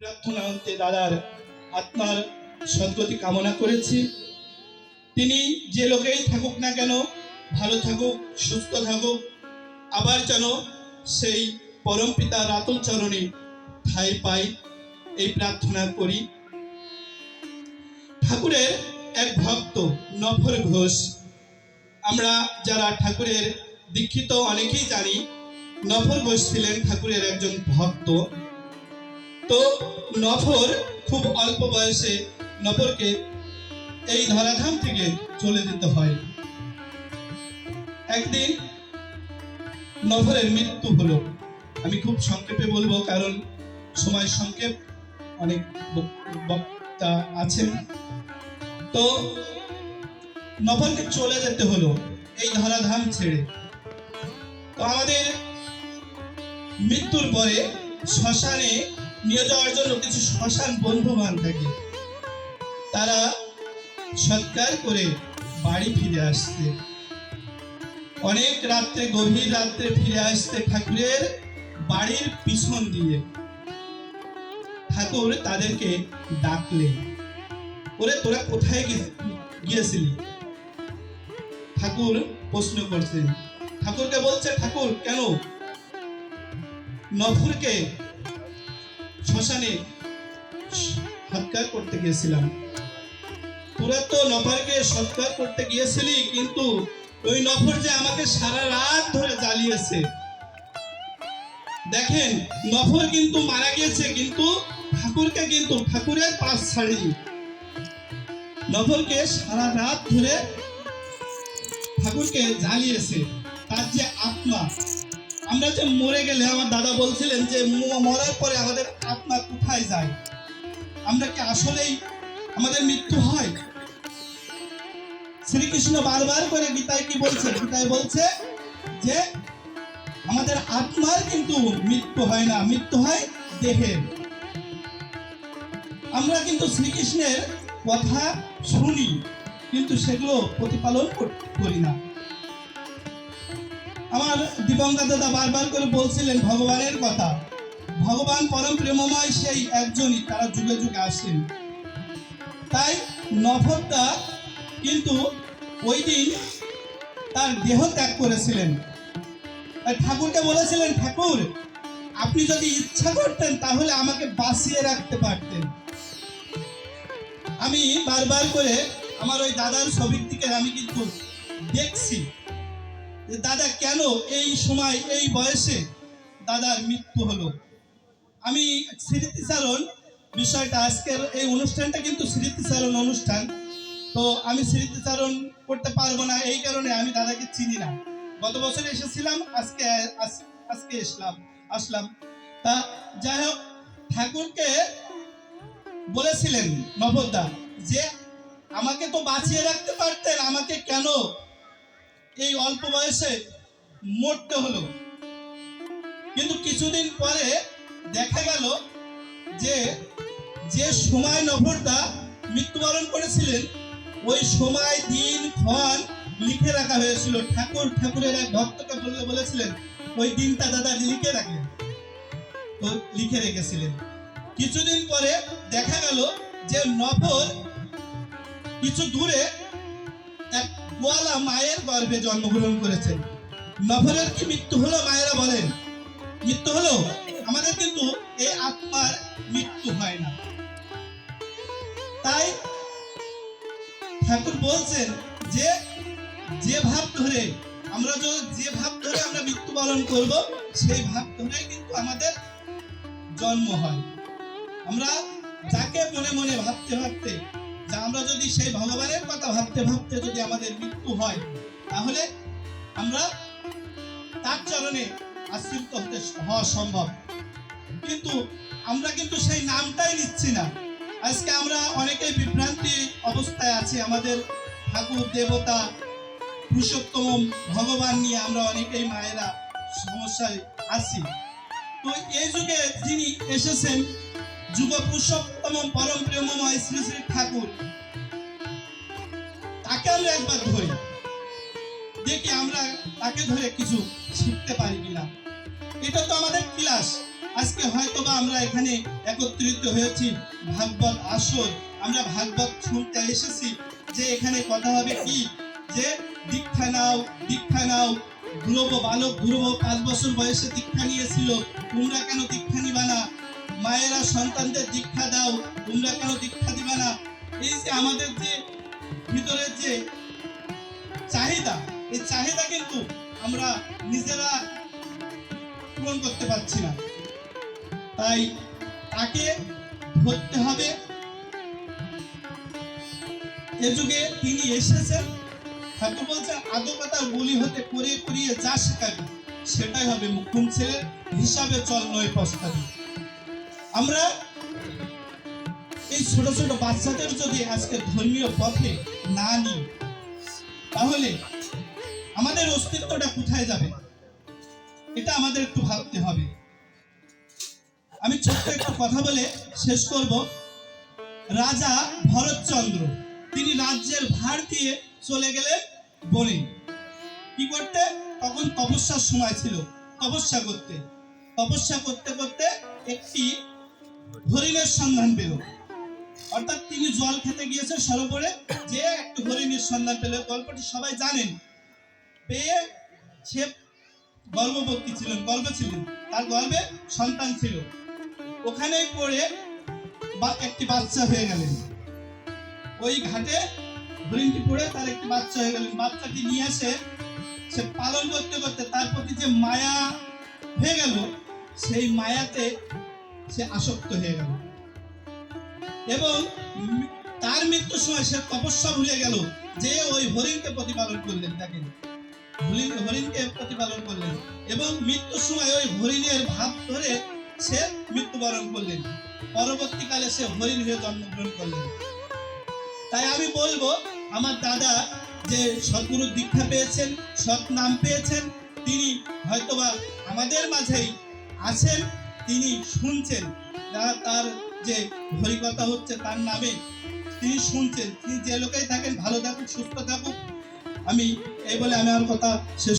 প্রার্থনা অন্তে দাদার আত্মার সদ্গতি কামনা করেছি। তিনি যে লোকেই থাকুক না কেন, ভালো থাকুক, সুস্থ থাকুক, আবার যেন সেই পরম পিতা রাতুল চরণে ঠাই পাই এই প্রার্থনা করি। ঠাকুরের এক ভক্ত, নফর ঘোষ, আমরা যারা ঠাকুরের দীক্ষিত অনেকেই জানি, নফর ঘোষ ছিলেন ঠাকুরের একজন ভক্ত। তো নফর খুব অল্প বয়সে নফরকে এই ধরাধাম থেকে চলে যেতে হয়। একদিন নফরের মৃত্যু হলো। আমি খুব সংক্ষেপে বলব, কারণ সময় সংক্ষেপ, অনেক বক্তা আছেন। তো নফরকে চলে যেতে হলো এই ধরাধাম ছেড়ে। তো আমাদের মৃত্যুর পরে শ্মশানে নিয়ে যাওয়ার জন্য কিছু শ্মশান বন্ধুবান থাকে। তারা সৎকার করে বাড়ি ফিরে আসছে অনেক রাত্রে, গভীর রাত্রে ফিরে আসতে ঠাকুরের বাড়ির পিছন দিয়ে। ঠাকুর তাদেরকে ডাকলেন, ওরে, তোরা কোথায় গিয়েছিলি? ঠাকুর প্রশ্ন করছেন। ঠাকুরকে বলছে, ঠাকুর, কেন? নফুরকে শ্মশানে সৎকার করতে গিয়েছিলাম। তোরা তো নফরকে সৎকার করতে গিয়েছিলি, কিন্তু ওই নফর যে আমাকে সারা রাত ধরে জ্বালিয়েছে। দেখেন, নফর কিন্তু মারা গিয়েছে, কিন্তু ঠাকুরকে কিন্তু ঠাকুরের পাশ ছাড়েনি। নফরকে সারা রাত ধরে ঠাকুরকে জ্বালিয়েছে, তার যে আত্মা আমরা যে মরে গেলে আমার দাদা বলছিলেন যে মরার পরে আমাদের আত্মা কোথায় যায়? আমরা কি আসলেই আমাদের মৃত্যু হয়? শ্রীকৃষ্ণ বারবার করে গীতায় কি বলছে? গীতায় বলছে যে আমাদের আত্মার কিন্তু মৃত্যু হয় না, মৃত্যু হয় দেহের। আমরা কিন্তু শ্রীকৃষ্ণের কথা শুনি, কিন্তু সেগুলো প্রতিপালন করি না। আমার দিবঙ্গা দাদা বারবার করে বলছিলেন ভগবানের কথা। ভগবান পরম প্রেমময় সেই একজনই, তারা যুগে যুগে আসেন। তাই নফরটা কিন্তু ওই দিন তার দেহ ত্যাগ করেছিলেন। ঠাকুরকে বলেছিলেন, ঠাকুর, আপনি যদি ইচ্ছা করতেন তাহলে আমাকে বাঁচিয়ে রাখতে পারতেন। আমি বারবার করে আমার ওই দাদার ছবির দিকে আমি কিন্তু দেখছি। দাদা, কেন এই সময়, এই বয়সে দাদার মৃত্যু হলো? আমি স্মৃতিচারণ বিষয়টা আজকের এই অনুষ্ঠানটা কিন্তু স্মৃতিচারণ অনুষ্ঠান। তো আমি স্মৃতিচারণ করতে পারব না, এই কারণে আমি দাদাকে চিনি না। গত বছর এসেছিলাম, আজকে আজকে এসলাম, আসলাম। তা যাই হোক, ঠাকুরকে বলেছিলেন, নবদা, যে আমাকে তো বাঁচিয়ে রাখতে পারতেন, আমাকে কেন এই অল্প বয়সে মরতে হলো। কিন্তু কিছুদিন পরে দেখা গেল যে যে সময় নফরদা মৃত্যুবরণ করেছিলেন, ওই সময় দিন ক্ষণ লিখে রাখা হয়েছিল। ঠাকুর ঠাকুরের এক ভক্তকে বলে বলেছিলেন, ওই দিনটা দাদা লিখে রাখেন। তো লিখে রেখেছিলেন। কিছুদিন পরে দেখা গেল যে নফর কিছু দূরে এক গোয়ালা মায়ের গর্ভে জন্মগ্রহণ করেছেন। নফরের কি মৃত্যু হলো মায়েরা বলেন? মৃত্যু হলো? আমাদের কিন্তু এই আত্মার মৃত্যু হয় না। তাই ঠাকুর বলছেন যে যে ভাব ধরে আমরা যে ভাব ধরে আমরা মৃত্যু পালন করব, সেই ভাব ধরে কিন্তু আমাদের জন্ম হয়। আমরা যাকে মনে মনে ভাবতে ভাবতে আমরা যদি সেই ভগবানের কথা ভাবতে ভাবতে যদি আমাদের মৃত্যু হয়, তাহলে আমরা তার চরণে আশ্রিত হতে হওয়া সম্ভব। কিন্তু আমরা কিন্তু সেই নামটাই নিচ্ছি না। আজকে আমরা অনেকেই বিভ্রান্তি অবস্থায় আছি। আমাদের ঠাকুর, দেবতা, পুরুষোত্তম, ভগবান নিয়ে আমরা অনেকেই মায়েরা সমস্যায় আছি। তো এই যুগে যিনি এসেছেন যুগ পুরুষোত্তম পরম প্রেমময় শ্রী শ্রী ঠাকুর। তাকে আমরা একবার ধরি। দেখি আমরা তাকে ধরে কিছু শিখতে পারি কিনা। এটা তো আমাদের ক্লাস। আজকে হয়তো বা আমরা এখানে একত্রিত হয়েছি ভাগবত আসর। আমরা ভাগবত শুনতে এসেছি যে এখানে কথা হবে কি? যে দীক্ষা নাও দীক্ষা নাও। ধ্রুব বালক, ধ্রুব পাঁচ বছর বয়সে দীক্ষা নিয়েছিল। তোমরা কেন দীক্ষা নিবা না? মায়েরা সন্তানদের দীক্ষা দাও, তোমরা কেন দীক্ষা দিবা না। এই যে আমাদের যে ভিতরের যে চাহিদা, এই চাহিদা কিন্তু আমরা নিজেরা পূরণ করতে পারছি না। তাই তাকে ধরতে হবে। এ যুগে তিনি এসেছেন। ঠাকুর বলছেন আদকতা বলি হতে করে করিয়ে যা শেখাবি, সেটাই হবে মুখ্যম ছেলের হিসাবে চল নয় পস্তাবি আমরা এই ছোট ছোট বাচ্চাদের যদি আজকে ধর্মীয় পথে না নিই, তাহলে আমাদের অস্তিত্বটা কোথায় যাবে? এটা আমাদের একটু ভাবতে হবে। আমি ছোট্ট একটা কথা বলে শেষ করব। রাজা ভরতচন্দ্র, তিনি রাজ্যের ভার দিয়ে চলে গেলেন বনে। কি করতে? তখন তপস্যার সময় ছিল। তপস্যা করতে। তপস্যা করতে করতে একটি হরিণের সন্ধান পেল। অর্থাৎ তিনি জল খেতে গিয়েছেন সরোবরে যে একটু হরিণের সন্ধান পেল। গল্পটি সবাই জানেন। পেয়ে সে গর্ভবতী ছিলেন, গর্ভ ছিলেন। তার গর্ভে সন্তান ছিল। ওখানেই পড়ে বা একটি বাচ্চা হয়ে গেলেন। ওই ঘাটে হরিণটি পড়ে তার একটি বাচ্চা হয়ে গেলেন। বাচ্চাটি নিয়ে এসে সে পালন করতে করতে তার প্রতি যে মায়া হয়ে গেল, সেই মায়াতে সে আসক্ত হয়ে গেল। এবং তার মৃত্যুর সময় সে তপস্যা ভুলে গেল যে ওই হরিণকে প্রতিপালন করলেন হরিণ হরিণকে প্রতিপালন করলেন এবং মৃত্যুর সময় ওই হরিণের ভাব ধরে সে মৃত্যুবরণ করলেন। পরবর্তীকালে সে হরিণ হয়ে জন্মগ্রহণ করলেন। তাই আমি বলব, আমার দাদা যে সদ্গুরু দীক্ষা পেয়েছেন, সৎ নাম পেয়েছেন, তিনি হয়তোবা আমাদের মাঝেই আছেন, তিনি শুনছেন। তার যে হরিকথা হচ্ছে তার নামে তিনি শুনছেন। তিনি যে লোকেই থাকেন, ভালো থাকুক, সুস্থ থাকুক। আমি এই বলে আমি আমার কথা শেষ